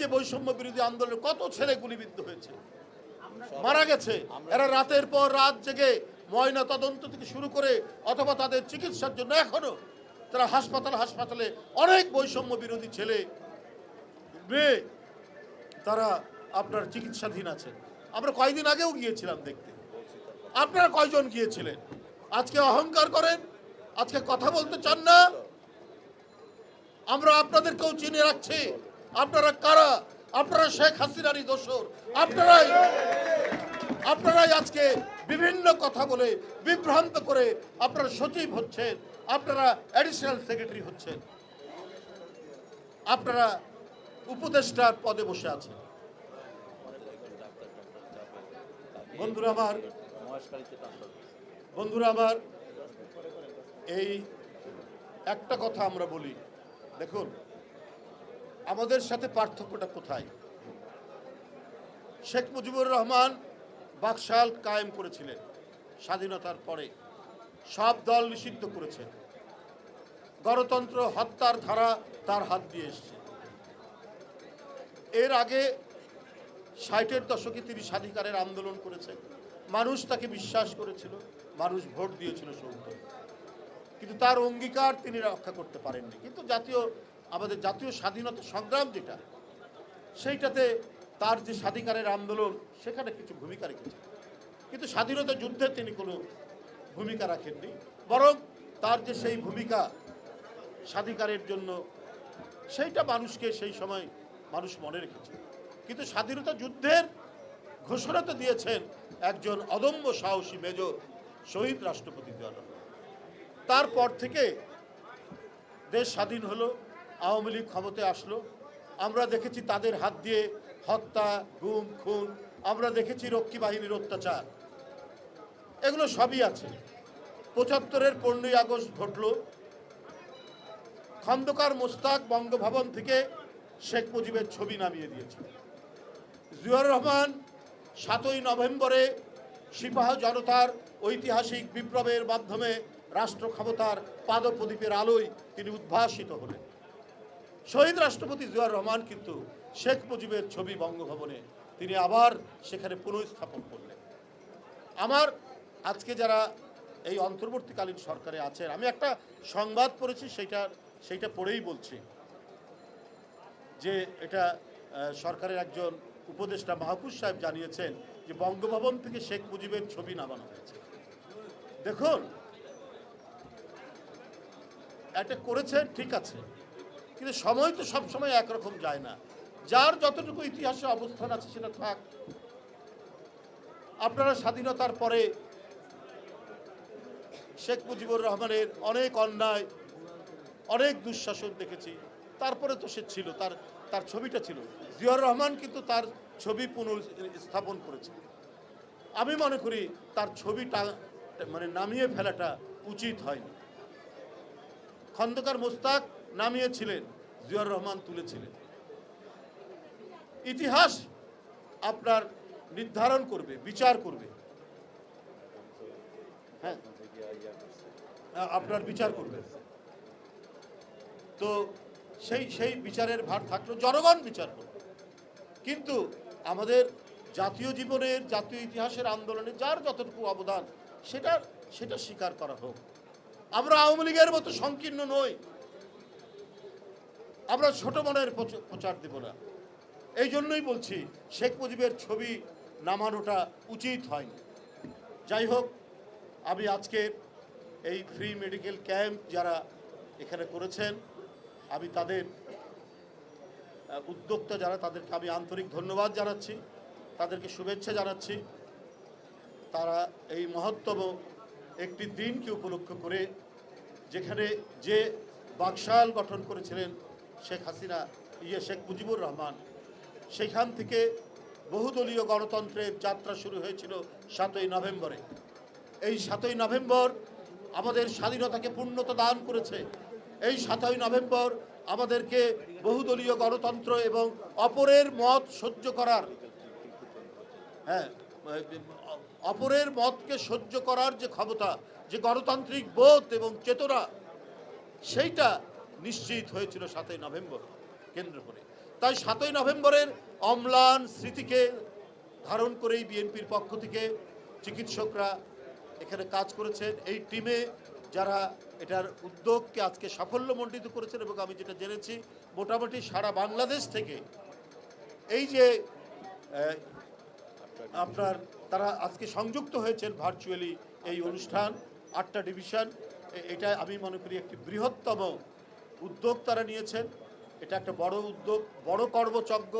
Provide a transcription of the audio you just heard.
যে বৈষম্য বিরোধী আন্দোলনে কত ছেলে গুলিবিদ্ধ হয়েছে? মারা গেছে। এরা রাতের পর রাত জেগে ময়না তদন্ত থেকে শুরু করে অথবা তাদের চিকিৎসার জন্য এখনও তারা হাসপাতাল, হাসপাতালে অনেক বৈষম্য বিরোধী ছেলে মেয়ে তারা আপনার চিকিৎসাধীন আছেন। আমরা কয়দিন আগেও গিয়েছিলাম দেখতে। আপনারা কয়জন গিয়েছিলেন? আজকে অহংকার করেন, আজকে কথা বলতে চান না? আমরা আপনাদেরকেও চিনে রাখছি। আপনারা কারা? আপনারা শেখ হাসিনারই দোসর আপনারাই আপনারাই আজকে বিভিন্ন কথা বলে বিভ্রান্ত করে আপনারা সচিব হচ্ছেন, আপনারা অ্যাডিশনাল সেক্রেটারি হচ্ছেন। আপনারা উপদেষ্টার পদে বসে আছেন। বন্ধুরা আমার বন্ধুরা আমার, এই একটা কথা আমরা বলি। দেখুন আমাদের সাথে পার্থক্যটা কোথায়? শেখ মুজিবুর রহমান বাকশাল কায়েম করেছিলেন স্বাধীনতার পরে। সব দল নিষিদ্ধ করেছে। গণতন্ত্র হত্যার ধারা তার হাত দিয়ে এসছে। এর আগে ষাটের দশকে তিনি স্বাধিকারের আন্দোলন করেছেন। মানুষ তাকে বিশ্বাস করেছিল, মানুষ ভোট দিয়েছিল সৌন্দর্য কিন্তু তার অঙ্গীকার তিনি রক্ষা করতে পারেননি। কিন্তু জাতীয় আমাদের জাতীয় স্বাধীনতা সংগ্রাম যেটা, সেইটাতে তার যে স্বাধিকারের আন্দোলন, সেখানে কিছু ভূমিকা রেখেছেন। কিন্তু স্বাধীনতা যুদ্ধে তিনি কোনো ভূমিকা রাখেননি। বরং তার যে সেই ভূমিকা স্বাধিকারের জন্য, সেইটা মানুষকে সেই সময় মানুষ মনে রেখেছে। কিন্তু স্বাধীনতা যুদ্ধের ঘোষণা তো দিয়েছেন একজন অদম্য সাহসী মেজর শহীদ রাষ্ট্রপতি জিয়া রহমান। তারপর থেকে দেশ স্বাধীন হলো আওয়ামী লীগ ক্ষমতায় আসলো। আমরা দেখেছি তাদের হাত দিয়ে হত্যা, গুম, খুন, আমরা দেখেছি রক্ষী বাহিনীর অত্যাচার। এগুলো সবই আছে। পঁচাত্তরের পনেরোই আগস্ট ঘটলো। খন্দকার মোস্তাক বঙ্গভবন থেকে শেখ মুজিবের ছবি নামিয়ে দিয়েছে। জিয়াউর রহমান সাতই নভেম্বরে সিপাহ জনতার ঐতিহাসিক বিপ্লবের মাধ্যমে রাষ্ট্র ক্ষমতার পাদপ্রদীপের আলোয় তিনি উদ্ভাসিত হলেন। শহীদ রাষ্ট্রপতি জিয়াউর রহমান কিন্তু শেখ মুজিবের ছবি বঙ্গভবনে তিনি আবার সেখানে পুনঃস্থাপন করলেন। আমার আজকে যারা এই অন্তর্বর্তীকালীন সরকারে আছেন, আমি একটা সংবাদ পড়েছি, সেটা সেইটা পড়েই বলছি যে এটা সরকারের একজন উপদেষ্টা মাহফুজ সাহেব জানিয়েছেন যে বঙ্গভবন থেকে শেখ মুজিবের ছবি নামানো হয়েছে। দেখুন, এটা করেছেন, ঠিক আছে কিন্তু সময় তো সব সময় একরকম যায় না। যার যতটুকু ইতিহাসে অবস্থান আছে সেটা থাক। আপনারা স্বাধীনতার পরে শেখ মুজিবুর রহমানের অনেক অন্যায়, অনেক দুঃশাসন দেখেছি। তারপরে তো সে ছিল, তার তার ছবিটা ছিল। জিয়াউর রহমান কিন্তু তার ছবি পুনঃস্থাপন করেছে। আমি মনে করি তার ছবিটা মানে নামিয়ে ফেলাটা উচিত হয়নি। খন্দকার মোস্তাক নামিয়েছিলেন, জিয়াউর রহমান তুলেছিলেন। ইতিহাস আপনার নির্ধারণ করবে, বিচার করবে। হ্যাঁ? আপনার বিচার করবে। তো সেই সেই বিচারের ভার থাকল, জনগণ বিচার করবে। কিন্তু আমাদের জাতীয় জীবনের, জাতীয় ইতিহাসের আন্দোলনে যার যতটুকু অবদান সেটা সেটা স্বীকার করা হোক। আমরা আওয়ামী লীগের মতো সংকীর্ণ নই। আমরা ছোট মনের প্রচ- প্রচার দেব না। এই জন্যই বলছি, শেখ মুজিবের ছবি নামানোটা উচিত হয়নি। যাই হোক, আমি আজকে এই ফ্রি মেডিকেল ক্যাম্প যারা এখানে করেছেন, আমি তাদের উদ্যোক্তা যারা, তাদেরকে আমি আন্তরিক ধন্যবাদ জানাচ্ছি, তাদেরকে শুভেচ্ছা জানাচ্ছি। তারা এই মহত্তম একটি দিনকে উপলক্ষ করে, যেখানে যে বাকশাল গঠন করেছিলেন শেখ হাসিনা ইয়ে শেখ মুজিবুর রহমান সেখান থেকে বহুদলীয় গণতন্ত্রের যাত্রা শুরু হয়েছিল সাতই নভেম্বরে। এই সাতই নভেম্বর আমাদের স্বাধীনতাকে পূর্ণতা দান করেছে। এই সাতই নভেম্বর আমাদেরকে বহুদলীয় গণতন্ত্র এবং অপরের মত সহ্য করার হ্যাঁ অপরের মতকে সহ্য করার যে ক্ষমতা, যে গণতান্ত্রিক বোধ এবং চেতনা, সেইটা নিশ্চিত হয়েছিল সাতই নভেম্বর কেন্দ্র করে তাই সাতই নভেম্বরের অম্লান স্মৃতিকে ধারণ করেই বিএনপির পক্ষ থেকে চিকিৎসকরা এখানে কাজ করেছেন। এই টিমে যারা এটার উদ্যোগকে আজকে সাফল্যমণ্ডিত করেছেন এবং আমি যেটা জেনেছি, মোটামুটি সারা বাংলাদেশ থেকে এই যে আপনার তারা আজকে সংযুক্ত হয়েছেন ভার্চুয়ালি এই অনুষ্ঠান, আটটা ডিভিশন এটা আমি মনে করি একটি বৃহত্তম উদ্যোগ তারা নিয়েছেন। এটা একটা বড় উদ্যোগ বড় কর্মযজ্ঞ